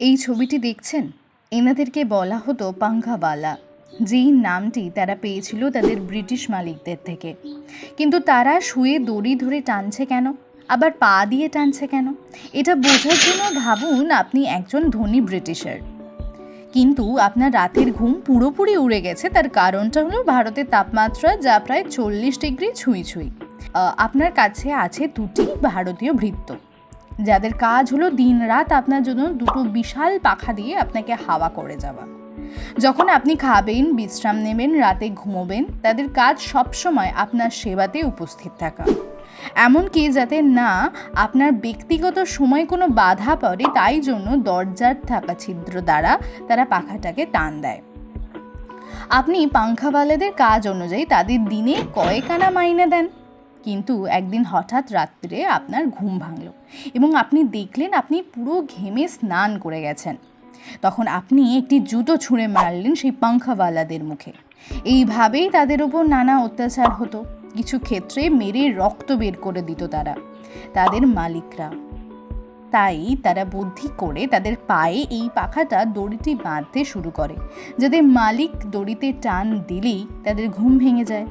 এই ছবিটি দেখছেন? এনাদেরকে বলা হতো পাঙ্খাওয়ালা যেই নামটি তারা পেয়েছিল তাদের ব্রিটিশ মালিকদের থেকে। কিন্তু তারা শুয়ে দড়ি ধরে টানছে কেন? আবার পা দিয়ে টানছে কেন? এটা বোঝার জন্য ভাবুন আপনি একজন ধনী ব্রিটিশার। কিন্তু আপনার রাতের ঘুম পুরোপুরি উড়ে গেছে, তার কারণটা হলো ভারতের তাপমাত্রা যা প্রায় চল্লিশ ডিগ্রি ছুঁই ছুঁই। আপনার কাছে আছে দুটি ভারতীয় ভৃত্য। যাদের কাজ হলো দিন রাত আপনার জন্য দুটো বিশাল পাখা দিয়ে আপনাকে হাওয়া করে যাওয়া। যখন আপনি খাবেন, বিশ্রাম নেবেন, রাতে ঘুমোবেন, তাদের কাজ সবসময় আপনার সেবাতে উপস্থিত থাকা। এমনকি যাতে না আপনার ব্যক্তিগত সময় কোনো বাধা পড়ে, তাই জন্য দরজার থাকা ছিদ্র দ্বারা তারা পাখাটাকে টান দেয়। আপনি পাংখাওয়ালাদের কাজ অনুযায়ী তাদের দিনে কয়েক আনা মাইনে দেন। কিন্তু একদিন হঠাৎ রাত্রে আপনার ঘুম ভাঙল এবং আপনি দেখলেন আপনি পুরো ঘেমে স্নান করে গেছেন। তখন আপনি একটি জুতো ছুঁড়ে মারলেন সেই পাংখাওয়ালাদের মুখে। এইভাবেই তাদের ওপর নানা অত্যাচার হতো। কিছু ক্ষেত্রে মেরে রক্ত বের করে দিত তারা, তাদের মালিকরা। তাই তারা বুদ্ধি করে তাদের পায়ে এই পাখাটা দড়িটি বাঁধতে শুরু করে, যাতে মালিক দড়িতে টান দিলেই তাদের ঘুম ভেঙে যায়।